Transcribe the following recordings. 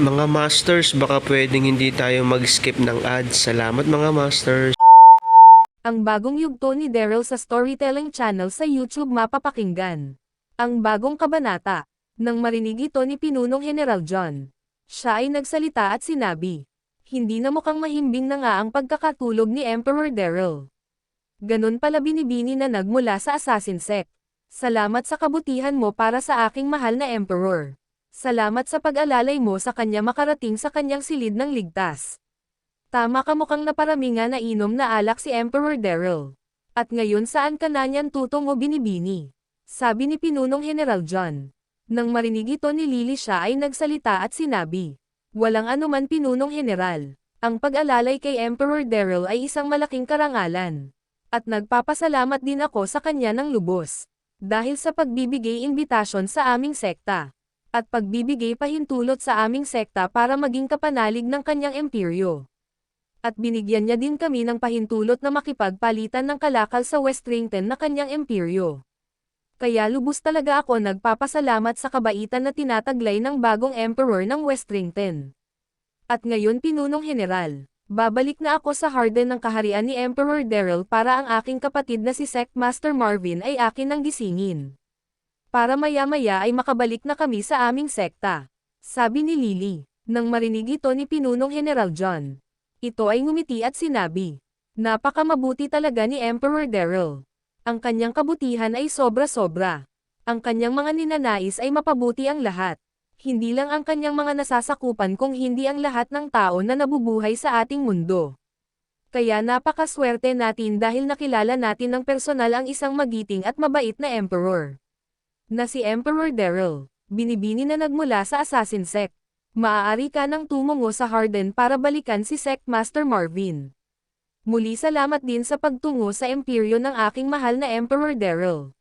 Mga Masters, baka pwedeng hindi tayo mag-skip ng ads. Salamat mga Masters. Ang bagong yugto ni Daryl sa Storytelling Channel sa YouTube mapapakinggan. Ang bagong kabanata. Nang marinig ito ni Pinunong General John. Siya ay nagsalita at sinabi. Hindi na mukhang mahimbing na nga ang pagkakatulog ni Emperor Daryl. Ganun pala binibini na nagmula sa Assassin Sect. Salamat sa kabutihan mo para sa aking mahal na Emperor. Salamat sa pag-alalay mo sa kanya makarating sa kanyang silid ng ligtas. Tama ka mukhang naparami nga na inom na alak si Emperor Daryl. At ngayon saan ka na niyan tutong o binibini? Sabi ni Pinunong General John. Nang marinig ito ni Lily siya ay nagsalita at sinabi. Walang anuman Pinunong General. Ang pag-alalay kay Emperor Daryl ay isang malaking karangalan. At nagpapasalamat din ako sa kanya ng lubos. Dahil sa pagbibigay imbitasyon sa aming sekta. At pagbibigay pahintulot sa aming sekta para maging kapanalig ng kanyang imperyo at binigyan niya din kami ng pahintulot na makipagpalitan ng kalakal sa Westrington na kanyang imperyo. Kaya lubos talaga ako nagpapasalamat sa kabaitan na tinataglay ng bagong emperor ng Westrington. At ngayon pinunong general, babalik na ako sa harden ng kaharian ni Emperor Daryl para ang aking kapatid na si Sect Master Marvin ay akin ng gisingin. Para maya-maya ay makabalik na kami sa aming sekta. Sabi ni Lily, nang marinig ito ni Pinunong General John. Ito ay ngumiti at sinabi, Napakamabuti talaga ni Emperor Daryl. Ang kanyang kabutihan ay sobra-sobra. Ang kanyang mga ninanais ay mapabuti ang lahat. Hindi lang ang kanyang mga nasasakupan kung hindi ang lahat ng tao na nabubuhay sa ating mundo. Kaya napakaswerte natin dahil nakilala natin ng personal ang isang magiting at mabait na emperor. Na si Emperor Daryl, binibini na nagmula sa Assassin Sect. Maaari ka nang tumungo sa Harden para balikan si Sect Master Marvin. Muli salamat din sa pagtungo sa imperyo ng aking mahal na Emperor Daryl.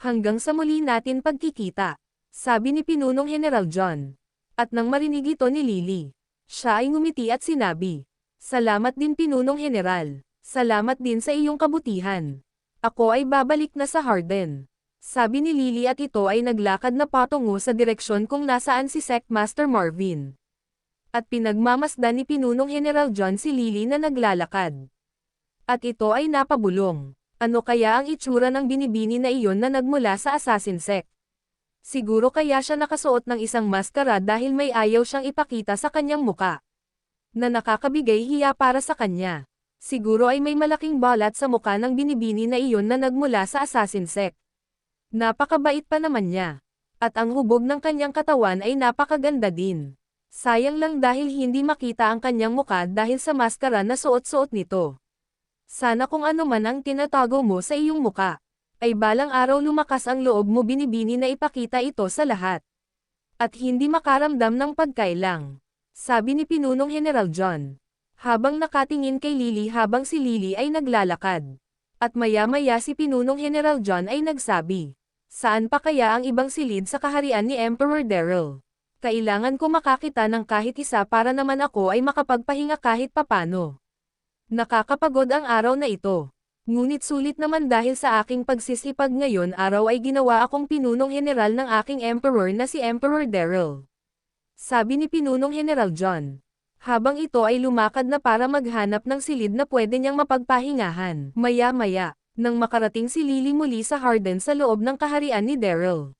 Hanggang sa muli natin pagkikita, sabi ni Pinunong General John. At nang marinig ito ni Lily, siya ay ngumiti at sinabi, Salamat din Pinunong General, salamat din sa iyong kabutihan. Ako ay babalik na sa Harden. Sabi ni Lily at ito ay naglakad na patungo sa direksyon kung nasaan si Sect Master Marvin. At pinagmamasdan ni Pinunong General John si Lily na naglalakad. At ito ay napabulong. Ano kaya ang itsura ng binibini na iyon na nagmula sa Assassin Sect? Siguro kaya siya nakasuot ng isang maskara dahil may ayaw siyang ipakita sa kanyang muka. Na nakakabigay hiya para sa kanya. Siguro ay may malaking balat sa muka ng binibini na iyon na nagmula sa Assassin Sect. Napakabait pa naman niya. At ang hubog ng kanyang katawan ay napakaganda din. Sayang lang dahil hindi makita ang kanyang muka dahil sa maskara na suot-suot nito. Sana kung ano man ang tinatago mo sa iyong muka, ay balang araw lumakas ang loob mo binibini na ipakita ito sa lahat. At hindi makaramdam ng pagkailang. Sabi ni Pinunong General John. Habang nakatingin kay Lily habang si Lily ay naglalakad. At maya-maya si Pinunong General John ay nagsabi. Saan pa kaya ang ibang silid sa kaharian ni Emperor Daryl? Kailangan ko makakita ng kahit isa para naman ako ay makapagpahinga kahit papano. Nakakapagod ang araw na ito. Ngunit sulit naman dahil sa aking pagsisipag ngayon araw ay ginawa akong pinunong general ng aking emperor na si Emperor Daryl. Sabi ni Pinunong General John. Habang ito ay lumakad na para maghanap ng silid na pwede niyang mapagpahingahan. Maya-maya, nang makarating si Lily muli sa Harden sa loob ng kaharian ni Daryl.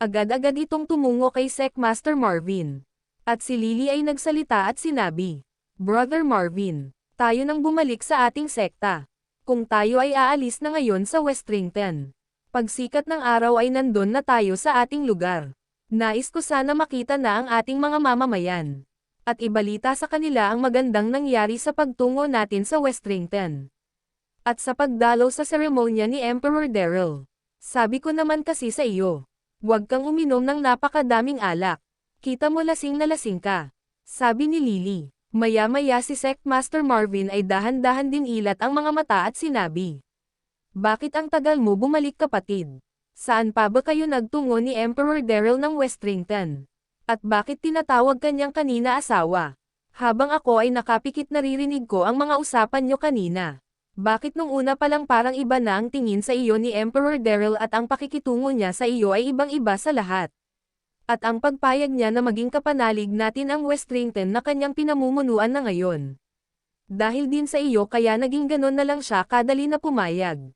Agad-agad itong tumungo kay Sec Master Marvin. At si Lily ay nagsalita at sinabi, Brother Marvin, tayo nang bumalik sa ating sekta. Kung tayo ay aalis na ngayon sa Westrington. Pagsikat ng araw ay nandun na tayo sa ating lugar. Nais ko sana makita na ang ating mga mamamayan. At ibalita sa kanila ang magandang nangyari sa pagtungo natin sa Westrington. At sa pagdalaw sa seremonya ni Emperor Daryl. Sabi ko naman kasi sa iyo, huwag kang uminom ng napakadaming alak. Kita mo lasing na lasing ka. Sabi ni Lily. Maya-maya si Sec Master Marvin ay dahan-dahan din ilat ang mga mata at sinabi. Bakit ang tagal mo bumalik kapatid? Saan pa ba kayo nagtungo ni Emperor Daryl ng Westrington? At bakit tinatawag kanyang kanina asawa? Habang ako ay nakapikit naririnig ko ang mga usapan nyo kanina. Bakit nung una pa lang parang iba na ang tingin sa iyo ni Emperor Daryl at ang pakikitungo niya sa iyo ay ibang-iba sa lahat? At ang pagpayag niya na maging kapanalig natin ang Westrington na kanyang pinamumunuan na ngayon. Dahil din sa iyo kaya naging ganon na lang siya kadali na pumayag.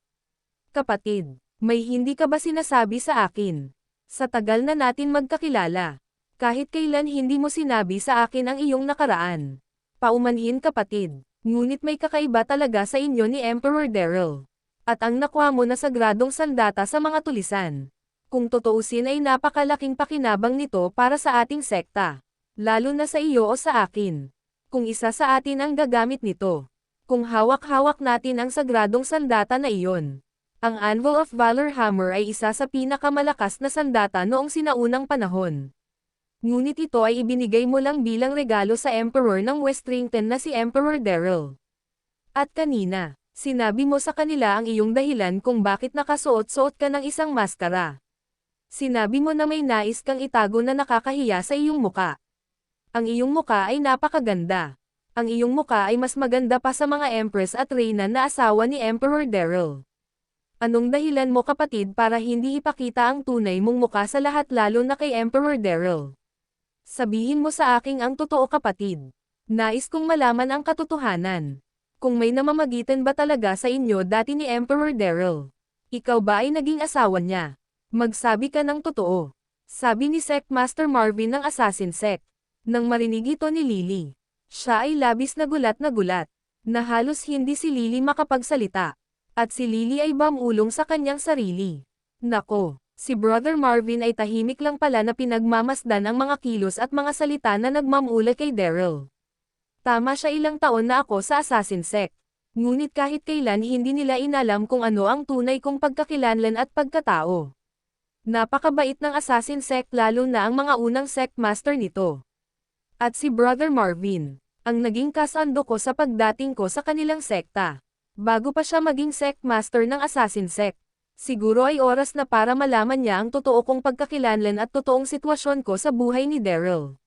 Kapatid, may hindi ka ba sinasabi sa akin? Sa tagal na natin magkakilala. Kahit kailan hindi mo sinabi sa akin ang iyong nakaraan. Paumanhin kapatid, ngunit may kakaiba talaga sa inyo ni Emperor Daryl. At ang nakuha mo na sagradong sandata sa mga tulisan. Kung totoosin ay napakalaking pakinabang nito para sa ating sekta. Lalo na sa iyo o sa akin. Kung isa sa atin ang gagamit nito. Kung hawak-hawak natin ang sagradong sandata na iyon. Ang Anvil of Valor Hammer ay isa sa pinakamalakas na sandata noong sinaunang panahon. Ngunit ito ay ibinigay mo lang bilang regalo sa Emperor ng Westrington na si Emperor Daryl. At kanina, sinabi mo sa kanila ang iyong dahilan kung bakit nakasuot-suot ka ng isang maskara. Sinabi mo na may nais kang itago na nakakahiya sa iyong muka. Ang iyong muka ay napakaganda. Ang iyong muka ay mas maganda pa sa mga Empress at Reyna na asawa ni Emperor Daryl. Anong dahilan mo kapatid para hindi ipakita ang tunay mong muka sa lahat lalo na kay Emperor Daryl? Sabihin mo sa aking ang totoo kapatid. Nais kong malaman ang katotohanan. Kung may namamagitan ba talaga sa inyo dati ni Emperor Daryl? Ikaw ba ay naging asawa niya? Magsabi ka ng totoo. Sabi ni Sec Master Marvin ng Assassin Sec. Nang marinig ito ni Lily. Siya ay labis na gulat na gulat. Na halos hindi si Lily makapagsalita. At si Lily ay bamulong sa kanyang sarili. Nako, si Brother Marvin ay tahimik lang pala na pinagmamasdan ang mga kilos at mga salita na nagmamula kay Daryl. Tama siya ilang taon na ako sa Assassin Sect. Ngunit kahit kailan hindi nila inalam kung ano ang tunay kong pagkakilanlan at pagkatao. Napakabait ng Assassin Sect lalo na ang mga unang sect master nito. At si Brother Marvin, ang naging kasando ko sa pagdating ko sa kanilang sekta. Bago pa siya maging sect master ng Assassin Sect. Siguro ay oras na para malaman niya ang totoo kong pagkakilanlan at totoong sitwasyon ko sa buhay ni Daryl.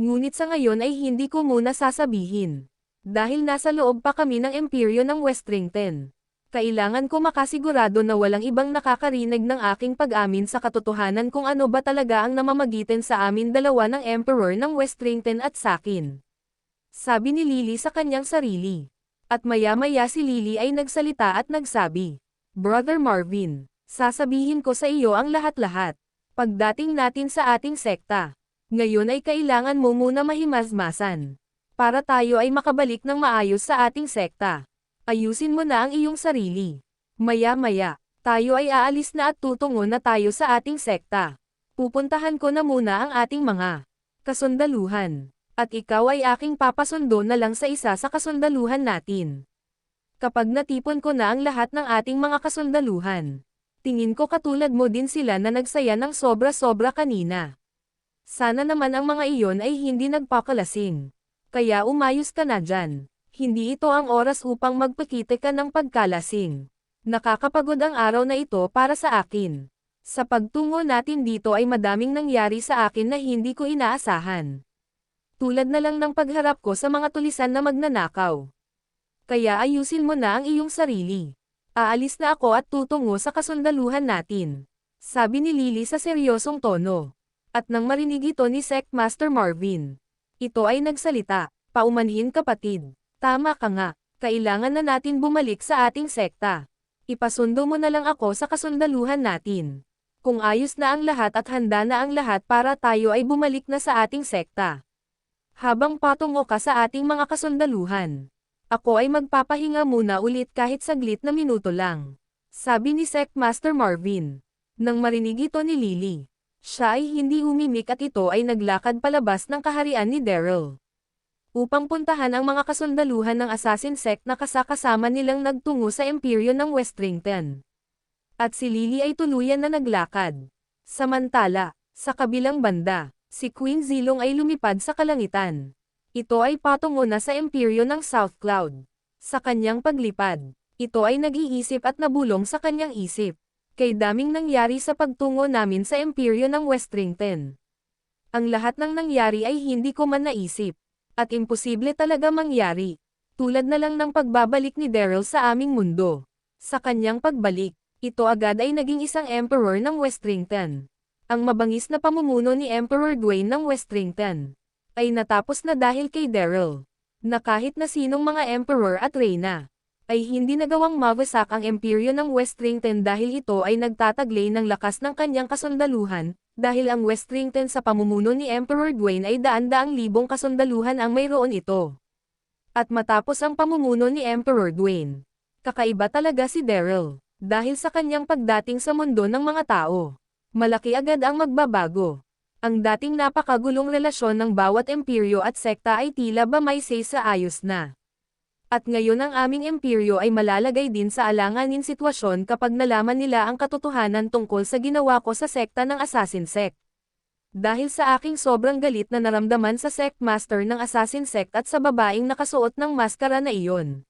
Ngunit sa ngayon ay hindi ko muna sasabihin. Dahil nasa loob pa kami ng imperyo ng Westrington. Kailangan ko makasigurado na walang ibang nakakarinig ng aking pag-amin sa katotohanan kung ano ba talaga ang namamagitan sa amin dalawa ng Emperor ng Westrington at sakin. Sabi ni Lily sa kanyang sarili. At maya-maya si Lily ay nagsalita at nagsabi, Brother Marvin, sasabihin ko sa iyo ang lahat-lahat. Pagdating natin sa ating sekta, ngayon ay kailangan mo muna mahimazmasan. Para tayo ay makabalik ng maayos sa ating sekta. Ayusin mo na ang iyong sarili. Maya-maya, tayo ay aalis na at tutungo na tayo sa ating sekta. Pupuntahan ko na muna ang ating mga kasundaluhan. At ikaw ay aking papasundo na lang sa isa sa kasundaluhan natin. Kapag natipon ko na ang lahat ng ating mga kasundaluhan, tingin ko katulad mo din sila na nagsaya ng sobra-sobra kanina. Sana naman ang mga iyon ay hindi nagpakalasing. Kaya umayos ka na dyan. Hindi ito ang oras upang magpakita ka ng pagkalasing. Nakakapagod ang araw na ito para sa akin. Sa pagtungo natin dito ay madaming nangyari sa akin na hindi ko inaasahan. Tulad na lang ng pagharap ko sa mga tulisan na magnanakaw. Kaya ayusin mo na ang iyong sarili. Aalis na ako at tutungo sa kasundaluhan natin. Sabi ni Lily sa seryosong tono. At nang marinig ito ni Sect Master Marvin. Ito ay nagsalita, paumanhin kapatid. Tama ka nga, kailangan na natin bumalik sa ating sekta. Ipasundo mo na lang ako sa kasundaluhan natin. Kung ayos na ang lahat at handa na ang lahat para tayo ay bumalik na sa ating sekta. Habang patungo ka sa ating mga kasundaluhan. Ako ay magpapahinga muna ulit kahit saglit na minuto lang. Sabi ni Sec Master Marvin. Nang marinig ito ni Lily. Siya ay hindi umimik at ito ay naglakad palabas ng kaharian ni Daryl. Upang puntahan ang mga kasundaluhan ng assassin sect na kasakasama nilang nagtungo sa imperyo ng Westrington. At si Lily ay tuluyan na naglakad. Samantala, sa kabilang banda, si Queen Zilong ay lumipad sa kalangitan. Ito ay patungo na sa imperyo ng South Cloud. Sa kanyang paglipad, ito ay nag-iisip at nabulong sa kanyang isip. Kay daming nangyari sa pagtungo namin sa imperyo ng Westrington. Ang lahat ng nangyari ay hindi ko man naisip. At imposible talaga mangyari. Tulad na lang ng pagbabalik ni Daryl sa aming mundo. Sa kanyang pagbalik, ito agad ay naging isang emperor ng Westrington. Ang mabangis na pamumuno ni Emperor Dwayne ng Westrington ay natapos na dahil kay Daryl. Na kahit na sinong mga emperor at reyna ay hindi nagawang mawasak ang imperyo ng Westrington dahil ito ay nagtataglay ng lakas ng kanyang kasundaluhan, dahil ang Westrington sa pamumuno ni Emperor Dwayne ay daan-daang libong kasundaluhan ang mayroon ito. At matapos ang pamumuno ni Emperor Dwayne, kakaiba talaga si Daryl, dahil sa kanyang pagdating sa mundo ng mga tao. Malaki agad ang magbabago. Ang dating napakagulong relasyon ng bawat imperyo at sekta ay tila ba may say sa ayos na. At ngayon ang aming imperyo ay malalagay din sa alanganin sitwasyon kapag nalaman nila ang katotohanan tungkol sa ginawa ko sa sekta ng Assassin Sect. Dahil sa aking sobrang galit na naramdaman sa sect master ng Assassin Sect at sa babaeng nakasuot ng maskara na iyon,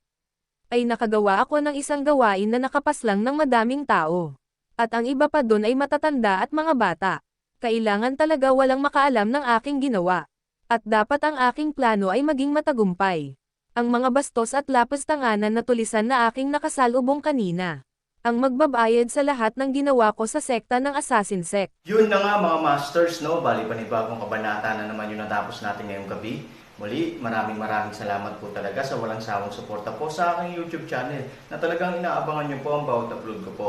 ay nakagawa ako ng isang gawain na nakapaslang ng madaming tao. At ang iba pa doon ay matatanda at mga bata. Kailangan talaga walang makaalam ng aking ginawa. At dapat ang aking plano ay maging matagumpay ang mga bastos at lapis tanganan na tulisan na aking nakasalubong kanina. Ang magbabayad sa lahat ng ginawa ko sa sekta ng Assassin Sect. Yun na nga mga masters, no? Bali panibagong kabanata na naman yung natapos natin ngayong gabi. Muli, maraming maraming salamat po talaga sa walang sawang suporta po sa aking YouTube channel na talagang inaabangan nyo po ang bawat upload ko po.